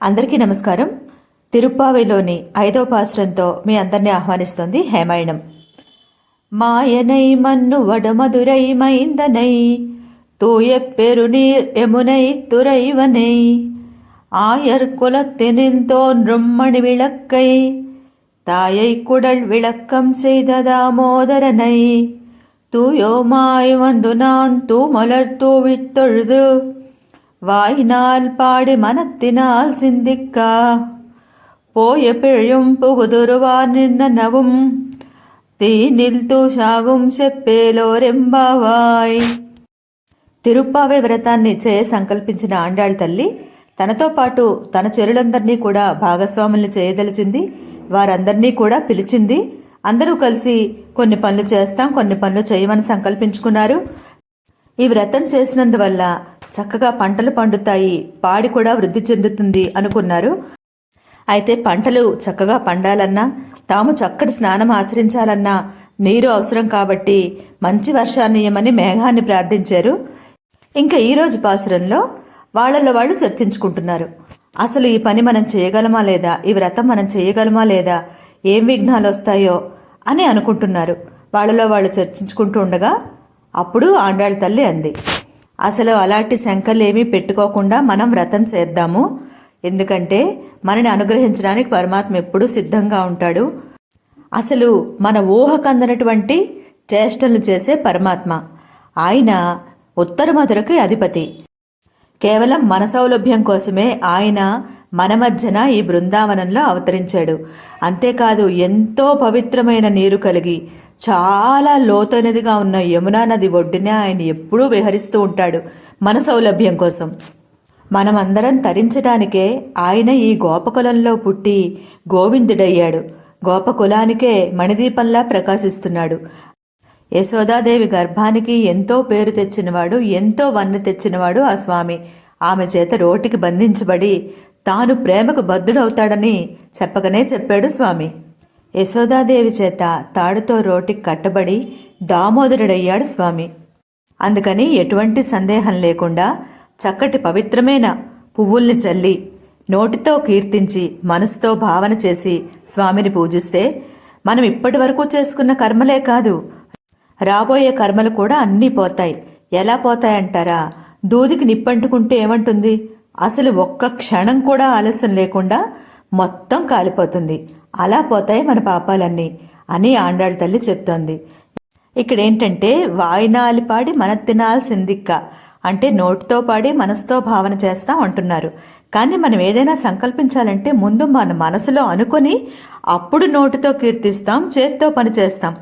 అందరికీ నమస్కారం తిరుప్పావిలోని ఐదో పాసురంతో మీ అందరినీ ఆహ్వానిస్తోంది హేమాయణం మాయనై మన్ను వడమధురై మైందనై தூய பெருநீர் எமுனை துறைவனை ஆயர் குலத்தினின் தோன்றும் மணி விளக்கை தாயை குடல் விளக்கம் செய்த தாமோதரனை தூயோமாய் வந்து நான் தூமலர் தூவித் தொழுது வாயினால் பாடி மனத்தினால் சிந்திக்கா போய பிழையும் புகுதுருவார் நின்னனவும் தீனில் தூஷாகும் చెప్పేలోరెంబావాయ్ తిరుప్పావే వ్రతాన్ని చే సంకల్పించిన ఆండాళ్ తల్లి తనతో పాటు తన చెరులందరినీ కూడా భాగస్వాముల్ని చేయదలిచింది వారందరినీ కూడా పిలిచింది అందరూ కలిసి కొన్ని పనులు చేస్తాం కొన్ని పనులు చేయమని సంకల్పించుకున్నారు ఈ వ్రతం చేసినందువల్ల చక్కగా పంటలు పండుతాయి పాడి కూడా వృద్ధి చెందుతుంది అనుకున్నారు. అయితే పంటలు చక్కగా పండాలన్నా తాము చక్కటి స్నానం ఆచరించాలన్నా నీరు అవసరం కాబట్టి మంచి వర్షాన్నియమని మేఘాన్ని ప్రార్థించారు. ఇంకా ఈరోజు పాసురంలో వాళ్ళల్లో వాళ్ళు చర్చించుకుంటున్నారు. అసలు ఈ పని మనం చేయగలమా లేదా ఈ వ్రతం మనం చేయగలమా లేదా ఏం విఘ్నాలు వస్తాయో అని అనుకుంటున్నారు. వాళ్ళలో వాళ్ళు చర్చించుకుంటూ ఉండగా అప్పుడు ఆండాళ్ళ తల్లి అంది అసలు అలాంటి శంకలేమీ పెట్టుకోకుండా మనం వ్రతం చేద్దాము? ఎందుకంటే మనని అనుగ్రహించడానికి పరమాత్మ ఎప్పుడూ సిద్ధంగా ఉంటాడు. అసలు మన ఊహకందనటువంటి చేష్టలు చేసే పరమాత్మ. ఆయన ఉత్తర మధురకు అధిపతి. కేవలం మన సౌలభ్యం కోసమే ఆయన మన మధ్యన ఈ బృందావనంలో అవతరించాడు. అంతేకాదు ఎంతో పవిత్రమైన నీరు కలిగి చాలా లోతైనదిగా ఉన్న యమునా నది ఒడ్డునే ఆయన ఎప్పుడూ విహరిస్తూ ఉంటాడు మన సౌలభ్యం కోసం. మనమందరం తరించడానికే ఆయన ఈ గోపకులంలో పుట్టి గోవిందుడయ్యాడు. గోపకులానికే మణిదీపంలా ప్రకాశిస్తున్నాడు. యశోదాదేవి గర్భానికి ఎంతో పేరు తెచ్చినవాడు ఎంతో వన్ను తెచ్చినవాడు ఆ స్వామి. ఆమె చేత రోటికి బంధించబడి తాను ప్రేమకు బద్ధుడవుతాడని చెప్పకనే చెప్పాడు స్వామి. యశోదాదేవి చేత తాడుతో రోటికి కట్టబడి దామోదరుడయ్యాడు స్వామి. అందుకని ఎటువంటి సందేహం లేకుండా చక్కటి పవిత్రమైన పువ్వుల్ని చల్లి నోటితో కీర్తించి మనసుతో భావన చేసి స్వామిని పూజిస్తే మనం ఇప్పటి వరకు చేసుకున్న కర్మలే కాదు రాబోయే కర్మలు కూడా అన్నీ పోతాయి. ఎలా పోతాయంటారా? దూదికి నిప్పంటుకుంటే ఏమంటుంది? అసలు ఒక్క క్షణం కూడా ఆలస్యం లేకుండా మొత్తం కాలిపోతుంది. అలా పోతాయి మన పాపాలన్నీ అని ఆండాళ్ళ తల్లి చెప్తోంది. ఇక్కడ ఏంటంటే వాయినాలి పాడి మన తినాల్సిందిక్క అంటే నోటితో పాడి మనసుతో భావన చేస్తాం అంటున్నారు. కానీ మనం ఏదైనా సంకల్పించాలంటే ముందు మన మనసులో అనుకొని అప్పుడు నోటితో కీర్తిస్తాం చేత్తో పని చేస్తాం.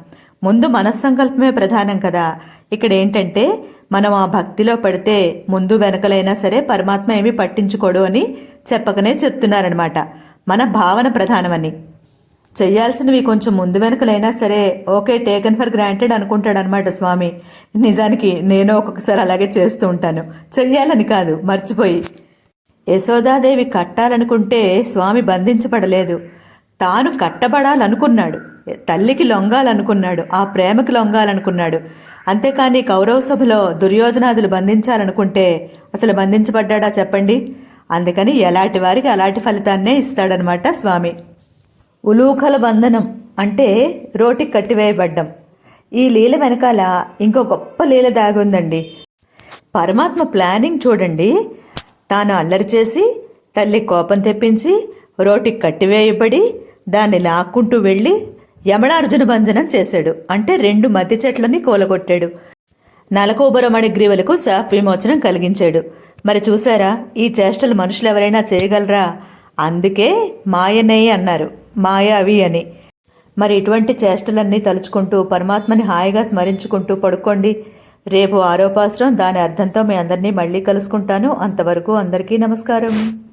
ముందు మనస్సంకల్పమే ప్రధానం కదా. ఇక్కడ ఏంటంటే మనం ఆ భక్తిలో పడితే ముందు వెనకలైనా సరే పరమాత్మ ఏమీ పట్టించుకోడు అని చెప్పకనే చెప్తున్నారనమాట మన భావన ప్రధానమని. చెయ్యాల్సినవి కొంచెం ముందు వెనకలైనా సరే ఓకే టేకన్ ఫర్ గ్రాంటెడ్ అనుకుంటాడనమాట స్వామి. నిజానికి నేను ఒక్కొక్కసారి అలాగే చేస్తూ ఉంటాను. చెయ్యాలని కాదు మర్చిపోయి. యశోదాదేవి కట్టాలనుకుంటే స్వామి బంధించబడలేదు. తాను కట్టబడాలనుకున్నాడు. తల్లికి లొంగాలనుకున్నాడు. ఆ ప్రేమకి లొంగాలనుకున్నాడు. అంతేకాని కౌరవ సభలో దుర్యోధనాదులు బంధించాలనుకుంటే అసలు బంధించబడ్డా చెప్పండి? అందుకని ఎలాంటి వారికి అలాంటి ఫలితాన్నే ఇస్తాడనమాట స్వామి. ఉలూఖల బంధనం అంటే రోటికి కట్టివేయబడ్డం. ఈ లీల వెనకాల ఇంకో గొప్ప లీల దాగుందండి. పరమాత్మ ప్లానింగ్ చూడండి. తాను అల్లరి చేసి తల్లి కోపం తెప్పించి రోటికి కట్టివేయబడి దాన్ని లాక్కుంటూ వెళ్ళి యమళార్జున భంజనం చేశాడు. అంటే రెండు మధ్య చెట్లని కూలగొట్టాడు. నలకోబరమణి గ్రీవులకు శాప్ విమోచనం కలిగించాడు. మరి చూసారా ఈ చేష్టలు మనుషులు ఎవరైనా చేయగలరా? అందుకే మాయనయ్య అన్నారు. మాయావి అని. మరి ఇటువంటి చేష్టలన్నీ తలుచుకుంటూ పరమాత్మని హాయిగా స్మరించుకుంటూ పడుకోండి. రేపు ఆరోపాశ్రం దాని అర్థంతో మీ అందరినీ మళ్ళీ కలుసుకుంటాను. అంతవరకు అందరికీ నమస్కారం.